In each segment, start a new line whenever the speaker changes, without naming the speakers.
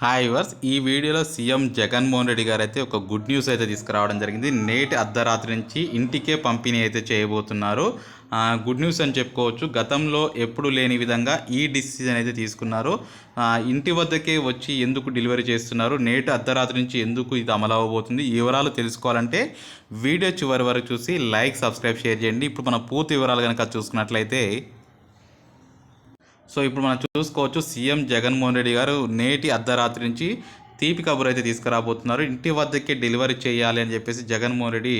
Hi verse ఈ వీడియోలో CM Jaganmohan Reddy గారు అయితే ఒక గుడ్ న్యూస్ అయితే తీసుకురావడం జరిగింది. నేటి అర్ధరాత్రి నుంచి ఇంటికే పంపిణీ అయితే చేయబోతున్నారు. గుడ్ న్యూస్ అని చెప్పుకోవచ్చు. గతంలో ఎప్పుడు లేని విధంగా ఈ డిసిజన్ అయితే తీసుకున్నారు. ఇంటి వద్దకే వచ్చి ఎందుకు డెలివరీ చేస్తున్నారు? నేటి అర్ధరాత్రి నుంచి ఎందుకు ఇది అమలు అవ్వబోతుంది వివరాలు తెలుసుకోవాలంటే వీడియో చివరి వరకు చూసి లైక్ సబ్స్క్రైబ్ షేర్ చేయండి. ఇప్పుడు మన పూర్తి వివరాలు కనుక చూసుకున్నట్లయితే సో ఇప్పుడు మనం చూసుకోవచ్చు సీఎం జగన్మోహన్ రెడ్డి గారు నేటి అర్ధరాత్రి నుంచి తీపి కబురు అయితే తీసుకురాబోతున్నారు. ఇంటి వద్దకే డెలివరీ చేయాలి అని చెప్పేసి జగన్మోహన్ రెడ్డి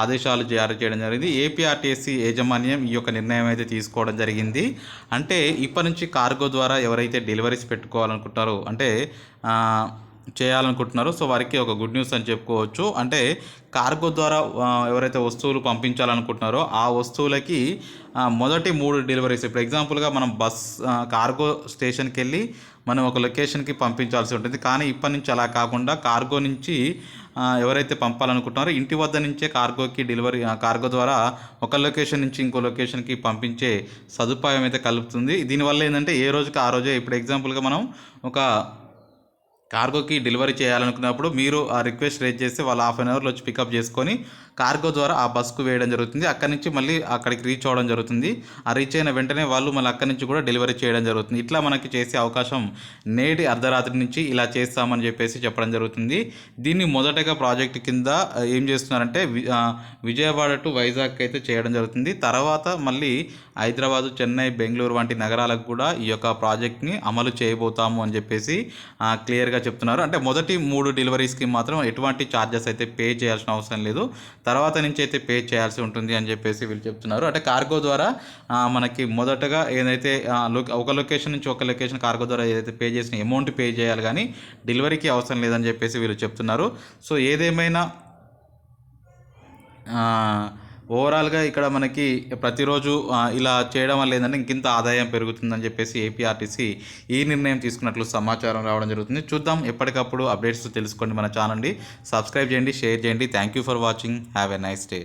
ఆదేశాలు జారీ చేయడం జరిగింది. ఏపీఆర్టీసీ యాజమాన్యం ఈ యొక్క నిర్ణయం అయితే తీసుకోవడం జరిగింది. అంటే ఇప్పటి నుంచి కార్గో ద్వారా ఎవరైతే డెలివరీస్ పెట్టుకోవాలనుకుంటారో అంటే చేయాలనుకుంటున్నారో. సో వారికి ఒక గుడ్ న్యూస్ అని చెప్పుకోవచ్చు. అంటే కార్గో ద్వారా ఎవరైతే వస్తువులు పంపించాలనుకుంటున్నారో ఆ వస్తువులకి మొదటి మూడు డెలివరీస్. ఇప్పుడు ఎగ్జాంపుల్గా మనం బస్ కార్గో స్టేషన్కి వెళ్ళి మనం ఒక లొకేషన్కి పంపించాల్సి ఉంటుంది. కానీ ఇప్పటి నుంచి అలా కాకుండా కార్గో నుంచి ఎవరైతే పంపాలనుకుంటున్నారో ఇంటి వద్ద నుంచే కార్గోకి డెలివరీ కార్గో ద్వారా ఒక లొకేషన్ నుంచి ఇంకో లొకేషన్కి పంపించే సదుపాయం అయితే కలుపుతుంది దీనివల్ల ఏంటంటే ఏ రోజుకి ఆ రోజే ఇప్పుడు ఎగ్జాంపుల్గా మనం ఒక కార్గోకి డెలివరీ చేయాలనుకున్నప్పుడు మీరు ఆ రిక్వెస్ట్ రేజ్ చేస్తే వాళ్ళు హాఫ్ అన్ అవర్లో వచ్చి పికప్ చేసుకొని కార్గో ద్వారా ఆ బస్కు వేయడం జరుగుతుంది. అక్కడి నుంచి మళ్ళీ అక్కడికి రీచ్ అవ్వడం జరుగుతుంది. ఆ రీచ్ అయిన వెంటనే వాళ్ళు మళ్ళీ అక్కడి నుంచి కూడా డెలివరీ చేయడం జరుగుతుంది. ఇట్లా మనకి చేసే అవకాశం నేటి అర్ధరాత్రి నుంచి ఇలా చేస్తామని చెప్పేసి చెప్పడం జరుగుతుంది. దీన్ని మొదటగా ప్రాజెక్ట్ కింద ఏం చేస్తున్నారంటే వి- విజయవాడ టు వైజాగ్ అయితే చేయడం జరుగుతుంది. తర్వాత మళ్ళీ హైదరాబాదు చెన్నై బెంగళూరు వంటి నగరాలకు కూడా ఈ యొక్క ప్రాజెక్ట్ని అమలు చేయబోతాము అని చెప్పేసి క్లియర్గా చెప్తున్నారు. అంటే మొదటి మూడు డెలివరీస్కి మాత్రం ఎటువంటి ఛార్జెస్ అయితే పే చేయాల్సిన అవసరం లేదు. తర్వాత నుంచి అయితే పే చేయాల్సి ఉంటుంది అని చెప్పేసి వీళ్ళు చెప్తున్నారు. అంటే కార్గో ద్వారా మనకి మొదటగా ఏదైతే ఒక లొకేషన్ నుంచి ఒక లొకేషన్ కార్గో ద్వారా ఏదైతే పే చేసిన అమౌంట్ పే చేయాలి కానీ డెలివరీకి అవసరం లేదని చెప్పేసి వీళ్ళు చెప్తున్నారు. సో ఏదేమైనా ఓవరాల్గా ఇక్కడ మనకి ప్రతిరోజు ఇలా చేయడం వల్ల ఏంటంటే ఇంకింత ఆదాయం పెరుగుతుందని చెప్పేసి ఏపీఆర్టీసీ ఈ నిర్ణయం తీసుకున్నట్లు సమాచారం రావడం జరుగుతుంది. చూద్దాం ఎప్పటికప్పుడు అప్డేట్స్ తెలుసుకోండి మన ఛానల్ని. సబ్స్క్రైబ్ చేయండి షేర్ చేయండి. Thank you for watching have a nice day